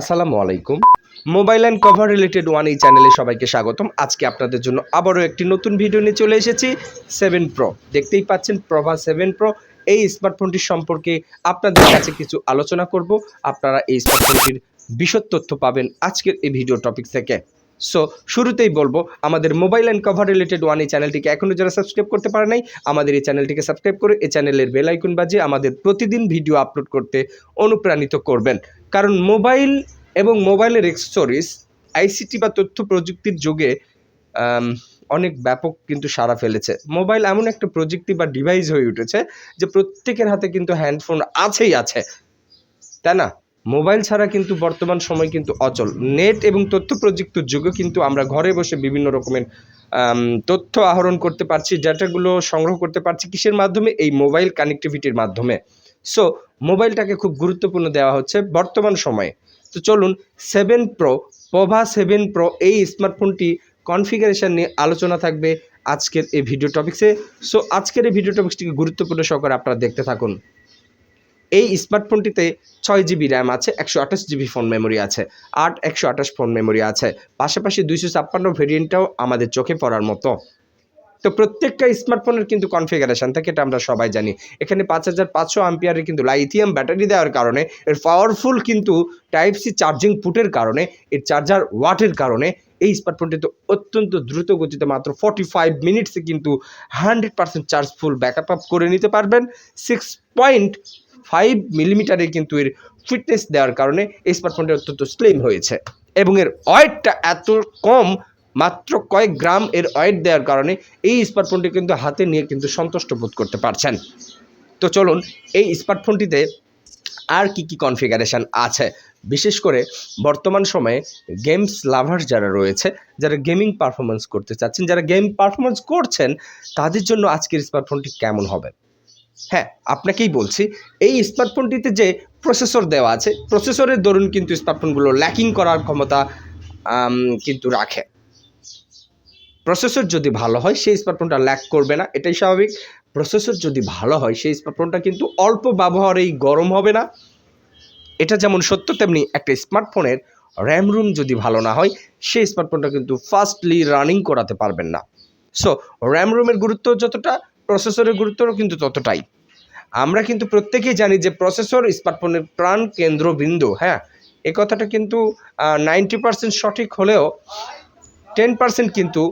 আসসালামু আলাইকুম। Mobile and cover related one এই চ্যানেলে সবাইকে স্বাগতম। আজকে আপনাদের জন্য আবারও একটি নতুন ভিডিও নিয়ে চলে এসেছি সেভেন প্রো দেখতেই পাচ্ছেন, প্রভা সেভেন প্রো এই স্মার্টফোনটির সম্পর্কে আপনাদের কাছে কিছু আলোচনা করব। আপনারা এই স্মার্টফোনটির বিশদ তথ্য পাবেন আজকের এই ভিডিও টপিক থেকে। সো শুরুতেই বলব, আমাদের mobile and cover related one এই চ্যানেলটিকে এখনও যারা সাবস্ক্রাইব করতে পারে নাই, আমাদের এই চ্যানেলটিকে সাবস্ক্রাইব করে এই চ্যানেলের বেল আইকন বাজিয়ে আমাদের প্রতিদিন ভিডিও আপলোড করতে অনুপ্রাণিত করবেন। কারণ মোবাইল এবং মোবাইলের এক্সেসরিজ আইসিটি বা তথ্য প্রযুক্তির যুগে অনেক ব্যাপক কিন্তু সাড়া ফেলেছে। মোবাইল এমন একটা প্রযুক্তি বা ডিভাইস হয়ে উঠেছে যে প্রত্যেকের হাতে কিন্তু হ্যান্ডফোন আছেই আছে। তাই না? মোবাইল ছাড়া কিন্তু বর্তমান সময় কিন্তু অচল। নেট এবং তথ্য প্রযুক্তির যুগে কিন্তু আমরা ঘরে বসে বিভিন্ন রকমের তথ্য আহরণ করতে পারছি ডেটাগুলো সংগ্রহ করতে পারছি কিসের মাধ্যমে? এই মোবাইল কানেক্টিভিটির মাধ্যমে। সো মোবাইলটাকে খুব গুরুত্বপূর্ণ দেওয়া হচ্ছে বর্তমান সময়ে। তো চলুন, seven pro Pova seven pro এই স্মার্টফোনটি কনফিগারেশন নিয়ে আলোচনা থাকবে আজকের এই ভিডিও টপিক্সে। সো আজকের এই ভিডিও টপিক্সটিকে গুরুত্বপূর্ণ সহকারে আপনারা দেখতে থাকুন। এই স্মার্টফোনটিতে ছয় জিবি র্যাম আছে, একশো আঠাশ জিবি ফোন মেমোরি আছে, আট একশো আঠাশ ফোন মেমোরি আছে, পাশাপাশি দুইশো ছাপ্পান্ন ভেরিয়েন্টটাও আমাদের চোখে পড়ার মতো। তো প্রত্যেকটা স্মার্টফোনের কিন্তু কনফিগারেশন থাকে এটা আমরা সবাই জানি। এখানে পাঁচ হাজার পাঁচশো আম্পিয়ারের কিন্তু লাইথিয়াম ব্যাটারি দেওয়ার কারণে, এর পাওয়ারফুল কিন্তু টাইপ সি চার্জিং পুটের কারণে, এর চার্জার ওয়াটের কারণে, এই স্মার্টফোনটি তো অত্যন্ত দ্রুত গতিতে মাত্র ফর্টি ফাইভ মিনিটসে কিন্তু hundred percent charge full backup up করে নিতে পারবেন। সিক্স পয়েন্ট ফাইভ মিলিমিটারের কিন্তু এর ফিটনেস দেওয়ার কারণে এই স্মার্টফোনটি অত্যন্ত স্লিম হয়েছে। এবং এর ওয়েটটা এত কম মাত্র কয়েক গ্রাম এর ওয়েট দেওয়ার কারণে এই স্মার্টফোনটি কিন্তু হাতে নিয়ে কিন্তু সন্তুষ্ট বোধ করতে পারছেন। তো চলুন, এই স্মার্টফোনটিতে আর কি কি কনফিগারেশন আছে? বিশেষ করে বর্তমান সময়ে গেমস লাভার যারা রয়েছে, যারা গেমিং পারফরমেন্স করতে চাচ্ছেন, যারা গেম পারফরমেন্স করছেন, তাদের জন্য আজকের স্মার্টফোনটি কেমন হবে? হ্যাঁ আপনাকেই বলছি, এই স্মার্টফোনটিতে যে প্রসেসর দেওয়া আছে প্রসেসরের দরুন কিন্তু স্মার্টফোনগুলো ল্যাকিং করার ক্ষমতা কিন্তু রাখে। প্রসেসর যদি ভালো হয়, সেই স্মার্টফোনটা ল্যাক করবে না। এটাই স্বাভাবিক। প্রসেসর যদি ভালো হয়, সেই স্মার্টফোনটা কিন্তু অল্প ব্যবহারেই গরম হবে না। এটা যেমন সত্য, তেমনি একটা স্মার্টফোনের র্যাম রুম যদি ভালো না হয়, সেই স্মার্টফোনটা কিন্তু ফাস্টলি রানিং করাতে পারবেন না। সো র্যাম রুমের গুরুত্ব যতটা প্রসেসরের গুরুত্বও কিন্তু ততটাই। আমরা কিন্তু প্রত্যেকেই জানি যে প্রসেসর স্মার্টফোনের প্রাণ কেন্দ্রবিন্দু হ্যাঁ? এ কথাটা কিন্তু নাইনটি পার্সেন্ট সঠিক হলেও টেন পার্সেন্ট কিন্তু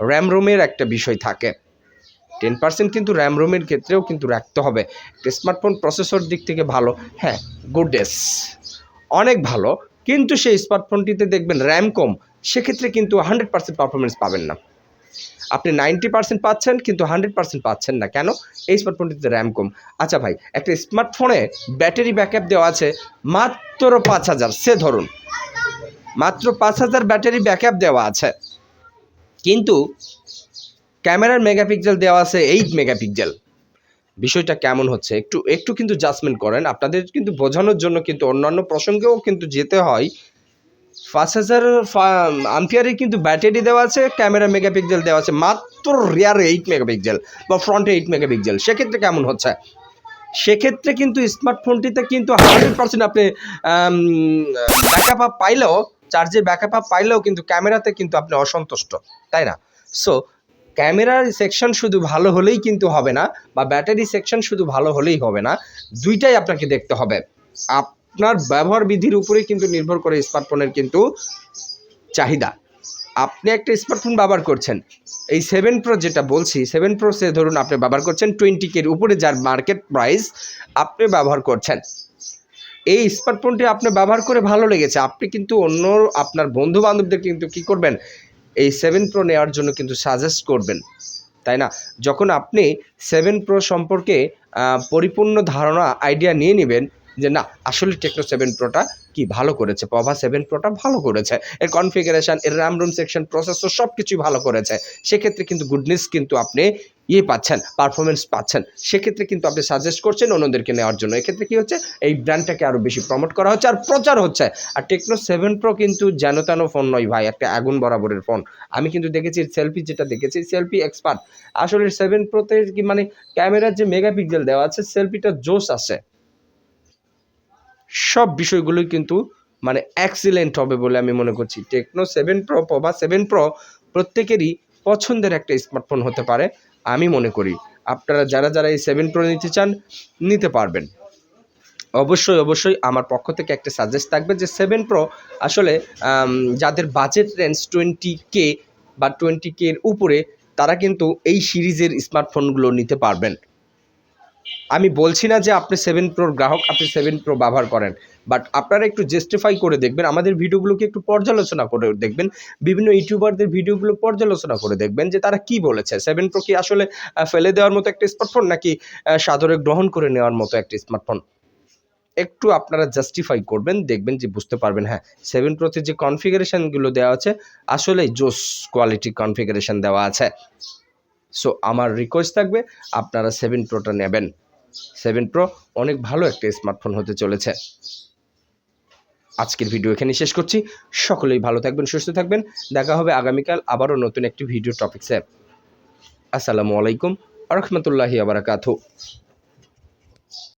র্যাম রোমের একটা বিষয় থাকে। টেন পার্সেন্ট কিন্তু র্যাম রোমের ক্ষেত্রেও কিন্তু রাখতে হবে। স্মার্টফোন প্রসেসর দিক থেকে ভালো হ্যাঁ গুডনেস অনেক ভালো। কিন্তু সেই স্মার্টফোনটিতে দেখবেন র্যাম কম, সেক্ষেত্রে কিন্তু হান্ড্রেড পার্সেন্ট পারফরমেন্স পাবেন না। আপনি নাইনটি পার্সেন্ট পাচ্ছেন, কিন্তু হান্ড্রেড পার্সেন্ট পাচ্ছেন না। কেন? এই স্মার্টফোনটিতে র্যাম কম। আচ্ছা ভাই, একটা স্মার্টফোনে ব্যাটারি ব্যাকআপ দেওয়া আছে, মাত্র পাঁচ হাজার। সে ধরুন, মাত্র পাঁচ হাজার ব্যাটারি ব্যাকআপ দেওয়া আছে। কিন্তু ক্যামেরার মেগাপিক্সেল দেওয়া আছে এইট মেগাপিক্সেল। বিষয়টা কেমন হচ্ছে? একটু একটু কিন্তু জাজমেন্ট করেন। আপনাদের কিন্তু বোঝানোর জন্য কিন্তু অন্যান্য প্রসঙ্গেও কিন্তু যেতে হয়। পাঁচ হাজার আম্পিয়ারের কিন্তু ব্যাটারি দেওয়া আছে, ক্যামেরা মেগাপিক্সেল দেওয়া আছে। মাত্র রিয়ার এইট মেগাপিক্সেল বা ফ্রন্টে এইট মেগাপিক্সেল। সেক্ষেত্রে কেমন হচ্ছে? সেক্ষেত্রে কিন্তু স্মার্টফোনটিতে কিন্তু হান্ড্রেড পার্সেন্ট আপনি ব্যাকআপ আপ পাইলেও চার্জের ব্যাকআপ আপ পাইলেও কিন্তু ক্যামেরাতে কিন্তু আপনি অসন্তুষ্ট, তাই না? সো ক্যামেরার সেকশন শুধু ভালো হলেই কিন্তু হবে না বা ব্যাটারি সেকশন শুধু ভালো হলেই হবে না, দুইটাই আপনাকে দেখতে হবে। আপনার ব্যবহার বিধির উপরেই কিন্তু নির্ভর করে স্মার্টফোনের কিন্তু চাহিদা। আপনি একটা স্মার্টফোন ব্যবহার করছেন, এই সেভেন প্রো যেটা বলছি সেভেন প্রো সে ধরুন আপনি ব্যবহার করছেন টোয়েন্টি কের উপরে যার মার্কেট প্রাইস আপনি ব্যবহার করছেন। এই স্মার্টফোনটি আপনি ব্যবহার করে ভালো লেগেছে। আপনি কিন্তু অন্য আপনার বন্ধু বান্ধবদের কিন্তু কি করবেন? এই সেভেন প্রো নেওয়ার জন্য কিন্তু সাজেস্ট করবেন। তাই না? যখন আপনি সেভেন প্রো সম্পর্কে পরিপূর্ণ ধারণা আইডিয়া নিয়ে নেবেন যে না, আসলে টেকনো সেভেন প্রোটা কি ভালো করেছে? পভা সেভেন প্রোটা ভালো করেছে। এর কনফিগারেশন এর র্যাম রুম সেকশন প্রসেসর সব কিছুই ভালো করেছে। সেক্ষেত্রে কিন্তু গুডনেস কিন্তু আপনি ইয়ে পাচ্ছেন পারফরমেন্স পাচ্ছেন। সেক্ষেত্রে কিন্তু আপনি সাজেস্ট করছেন অন্যদেরকে নেওয়ার জন্য। এক্ষেত্রে কী হচ্ছে? এই ব্র্যান্ডটাকে আরও বেশি প্রমোট করা হচ্ছে। আর প্রচার হচ্ছে। আর টেকনো সেভেন প্রো কিন্তু যেন তেন ফোন নয় ভাই, একটা আগুন বরাবরের ফোন আমি কিন্তু দেখেছি সেলফি যেটা দেখেছি সেলফি এক্সপার্ট আসলে সেভেন প্রোতে কি মানে ক্যামেরার যে মেগাপিক্সেল দেওয়া আছে সেলফিটা জোস আছে। সব বিষয়গুলোই কিন্তু মানে অ্যাক্সিলেন্ট হবে বলে আমি মনে করছি। টেকনো সেভেন প্রো বা সেভেন প্রো প্রত্যেকেরই পছন্দের একটা স্মার্টফোন হতে পারে, আমি মনে করি। আপনারা যারা যারা এই সেভেন প্রো নিতে চান, নিতে পারবেন। অবশ্যই অবশ্যই আমার পক্ষ থেকে একটা সাজেস্ট থাকবে যে সেভেন প্রো আসলে যাদের বাজেট রেঞ্জ টোয়েন্টি কে বা টোয়েন্টি কে এর উপরে, তারা কিন্তু এই সিরিজের স্মার্টফোনগুলো নিতে পারবেন। আমি বলছি না যে আপনি সেভেন প্রোর গ্রাহক, আপনি সেভেন প্রো ব্যবহার করেন। বাট আপনারা একটু জাস্টিফাই করে দেখবেন, আমাদের ভিডিওগুলোকে একটু পর্যালোচনা করে দেখবেন। বিভিন্ন ইউটিউবারদের ভিডিওগুলো পর্যালোচনা করে দেখবেন যে তারা কি বলেছে। সেভেন প্রো কি আসলে ফেলে দেওয়ার মতো একটা স্মার্টফোন নাকি সাদরে গ্রহণ করে নেওয়ার মতো একটা স্মার্টফোন একটু আপনারা জাস্টিফাই করবেন, দেখবেন যে বুঝতে পারবেন হ্যাঁ সেভেন প্রোতে যে কনফিগারেশনগুলো দেওয়া আছে আসলে জোস কোয়ালিটি কনফিগারেশন দেওয়া আছে। সো আমার রিকোয়েস্ট থাকবে, আপনারা সেভেন প্রোটা নেবেন। সেভেন প্রো অনেক ভালো একটা স্মার্টফোন হতে চলেছে। আজকের ভিডিও এখানে শেষ করছি। সকলেই ভালো থাকবেন, সুস্থ থাকবেন। দেখা হবে আগামীকাল আবারও নতুন একটি ভিডিও টপিক্সে। আসসালামু আলাইকুম রহমতুল্লাহি আবরাকাতু